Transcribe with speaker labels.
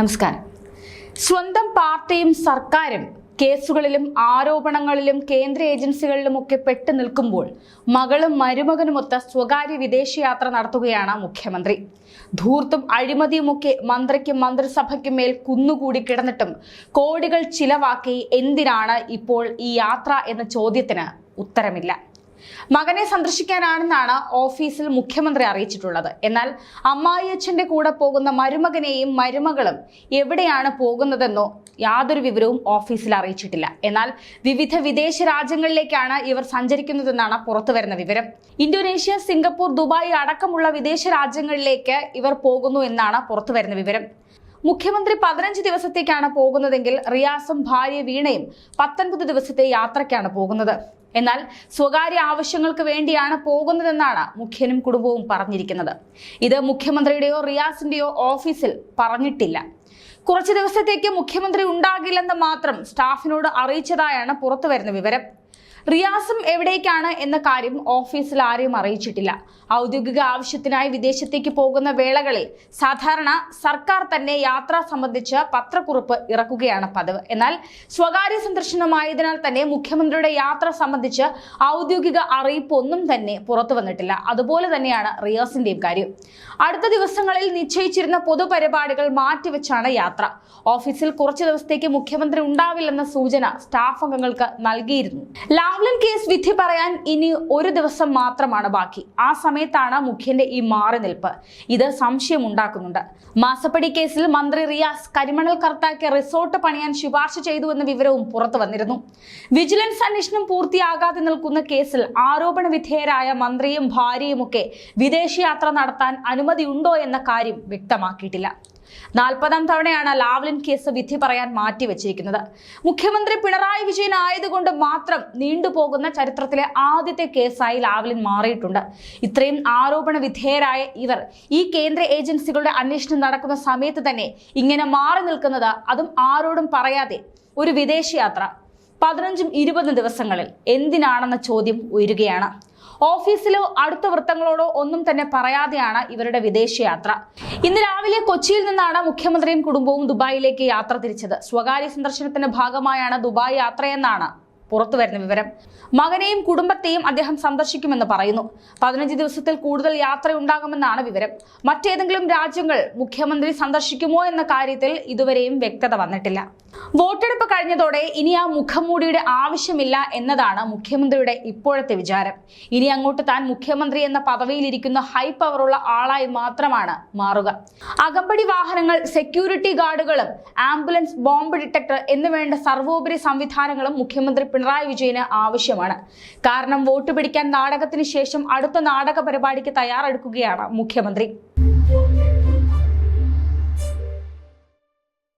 Speaker 1: നമസ്കാരം. സ്വന്തം പാർട്ടിയും സർക്കാരും കേസുകളിലും ആരോപണങ്ങളിലും കേന്ദ്ര ഏജൻസികളിലുമൊക്കെ പെട്ടു നിൽക്കുമ്പോൾ മകളും മരുമകനുമൊത്ത സ്വകാര്യ വിദേശയാത്ര നടത്തുകയാണ് മുഖ്യമന്ത്രി. ധൂർത്തും അഴിമതിയുമൊക്കെ മന്ത്രിക്കും മന്ത്രിസഭയ്ക്കും മേൽ കുന്നുകൂടി കിടന്നിട്ടും കോടികൾ ചിലവാക്കി എന്തിനാണ് ഇപ്പോൾ ഈ യാത്ര എന്ന ചോദ്യത്തിന് ഉത്തരമില്ല. മകനെ സന്ദർശിക്കാനാണെന്നാണ് ഓഫീസിൽ മുഖ്യമന്ത്രി അറിയിച്ചിട്ടുള്ളത്. എന്നാൽ അമ്മായിയച്ഛന്റെ കൂടെ പോകുന്ന മരുമകനെയും മരുമകളും എവിടെയാണ് പോകുന്നതെന്നോ യാതൊരു വിവരവും ഓഫീസിൽ അറിയിച്ചിട്ടില്ല. എന്നാൽ വിവിധ വിദേശ രാജ്യങ്ങളിലേക്കാണ് ഇവർ സഞ്ചരിക്കുന്നതെന്നാണ് പുറത്തുവരുന്ന വിവരം. ഇന്തോനേഷ്യ സിംഗപ്പൂർ ദുബായ് അടക്കമുള്ള വിദേശ രാജ്യങ്ങളിലേക്ക് ഇവർ പോകുന്നു എന്നാണ് പുറത്തുവരുന്ന വിവരം. മുഖ്യമന്ത്രി പതിനഞ്ച് ദിവസത്തേക്കാണ് പോകുന്നതെങ്കിൽ റിയാസും ഭാര്യ വീണയും പത്തൊൻപത് ദിവസത്തെ യാത്രയ്ക്കാണ് പോകുന്നത്. എന്നാൽ സ്വകാര്യ ആവശ്യങ്ങൾക്ക് വേണ്ടിയാണ് പോകുന്നതെന്നാണ് മുഖ്യനും കുടുംബവും പറഞ്ഞിരിക്കുന്നത്. ഇത് മുഖ്യമന്ത്രിയുടെയോ റിയാസിന്റെയോ ഓഫീസിൽ പറഞ്ഞിട്ടില്ല. കുറച്ച് ദിവസത്തേക്ക് മുഖ്യമന്ത്രി ഉണ്ടാകില്ലെന്ന് മാത്രം സ്റ്റാഫിനോട് അറിയിച്ചതായാണ് പുറത്തുവരുന്ന വിവരം. റിയാസും എവിടേക്കാണ് എന്ന കാര്യം ഓഫീസിൽ ആരെയും അറിയിച്ചിട്ടില്ല. ഔദ്യോഗിക ആവശ്യത്തിനായി വിദേശത്തേക്ക് പോകുന്ന വേളകളിൽ സാധാരണ സർക്കാർ തന്നെ യാത്ര സംബന്ധിച്ച് പത്രക്കുറിപ്പ് ഇറക്കുകയാണ് പതിവ്. എന്നാൽ സ്വകാര്യ സന്ദർശനമായതിനാൽ തന്നെ മുഖ്യമന്ത്രിയുടെ യാത്ര സംബന്ധിച്ച് ഔദ്യോഗിക അറിയിപ്പ് ഒന്നും തന്നെ പുറത്തു വന്നിട്ടില്ല. അതുപോലെ തന്നെയാണ് റിയാസിന്റെയും കാര്യം. അടുത്ത ദിവസങ്ങളിൽ നിശ്ചയിച്ചിരുന്ന പൊതുപരിപാടികൾ മാറ്റിവെച്ചാണ് യാത്ര. ഓഫീസിൽ കുറച്ചു ദിവസത്തേക്ക് മുഖ്യമന്ത്രി ഉണ്ടാവില്ലെന്ന സൂചന സ്റ്റാഫ് അംഗങ്ങൾക്ക് നൽകിയിരുന്നു. ലാവ്ലിൻ കേസ് വിധി പറയാൻ ഇനി ഒരു ദിവസം മാത്രമാണ് ബാക്കി. ആ സമയത്താണ് മുഖ്യന്റെ ഈ മാറി നിൽപ്പ്. ഇത് സംശയം ഉണ്ടാക്കുന്നുണ്ട്. മാസപ്പടി കേസിൽ മന്ത്രി റിയാസ് കരിമണൽ കർത്താക്ക് റിസോർട്ട് പണിയാൻ ശുപാർശ ചെയ്തു എന്ന വിവരവും പുറത്തു വന്നിരുന്നു. വിജിലൻസ് അന്വേഷണം പൂർത്തിയാകാതെ നിൽക്കുന്ന കേസിൽ ആരോപണ വിധേയരായ മന്ത്രിയും ഭാര്യയുമൊക്കെ വിദേശയാത്ര നടത്താൻ അനുമതിയുണ്ടോ എന്ന കാര്യം വ്യക്തമാക്കിയിട്ടില്ല. നാൽപ്പതാം തവണയാണ് ലാവ്ലിൻ കേസ് വിധി പറയാൻ മാറ്റിവെച്ചിരിക്കുന്നത്. മുഖ്യമന്ത്രി പിണറായി വിജയൻ ആയതുകൊണ്ട് മാത്രം നീണ്ടുപോകുന്ന ചരിത്രത്തിലെ ആദ്യത്തെ കേസായി ലാവ്ലിൻ മാറിയിട്ടുണ്ട്. ഇത്രയും ആരോപണ വിധേയരായ ഇവർ ഈ കേന്ദ്ര ഏജൻസികളുടെ അന്വേഷണം നടക്കുന്ന സമയത്ത് തന്നെ ഇങ്ങനെ മാറി നിൽക്കുന്നത് അതും ആരോടും പറയാതെ ഒരു വിദേശയാത്ര. പതിനഞ്ചും ഇരുപതും ദിവസങ്ങളിൽ എന്തിനാണെന്ന ചോദ്യം ഉയരുകയാണ്. ഓഫീസിലോ അടുത്ത വൃത്തങ്ങളോടോ ഒന്നും തന്നെ പറയാതെയാണ് ഇവരുടെ വിദേശയാത്ര. ഇന്ന് രാവിലെ കൊച്ചിയിൽ നിന്നാണ് മുഖ്യമന്ത്രിയും കുടുംബവും ദുബായിലേക്ക് യാത്ര തിരിച്ചത്. സ്വകാര്യ സന്ദർശനത്തിന്റെ ഭാഗമായാണ് ദുബായ് യാത്രയെന്നാണ് പുറത്തു വരുന്ന വിവരം. മകനെയും കുടുംബത്തെയും അദ്ദേഹം സന്ദർശിക്കുമെന്ന് പറയുന്നു. പതിനഞ്ച് ദിവസത്തിൽ കൂടുതൽ യാത്രയുണ്ടാകുമെന്നാണ് വിവരം. മറ്റേതെങ്കിലും രാജ്യങ്ങൾ മുഖ്യമന്ത്രി സന്ദർശിക്കുമോ എന്ന കാര്യത്തിൽ ഇതുവരെയും വ്യക്തത വന്നിട്ടില്ല. വോട്ടെടുപ്പ് കഴിഞ്ഞതോടെ ഇനി ആ മുഖംമൂടിയുടെ ആവശ്യമില്ല എന്നതാണ് മുഖ്യമന്ത്രിയുടെ ഇപ്പോഴത്തെ വിചാരം. ഇനി അങ്ങോട്ട് താൻ മുഖ്യമന്ത്രി എന്ന പദവിയിലിരിക്കുന്ന ഹൈ പവറുള്ള ആളായി മാത്രമാണ് മാറുക. അകമ്പടി വാഹനങ്ങൾ സെക്യൂരിറ്റി ഗാർഡുകളും ആംബുലൻസ് ബോംബ് ഡിറ്റക്ടർ എന്നുവേണ്ട സർവോപരി സംവിധാനങ്ങളും മുഖ്യമന്ത്രി പിണറായി വിജയന് ആവശ്യമാണ്. കാരണം വോട്ട് പിടിക്കാൻ നാടകത്തിന് ശേഷം അടുത്ത നാടക പരിപാടിക്ക് തയ്യാറെടുക്കുകയാണ് മുഖ്യമന്ത്രി.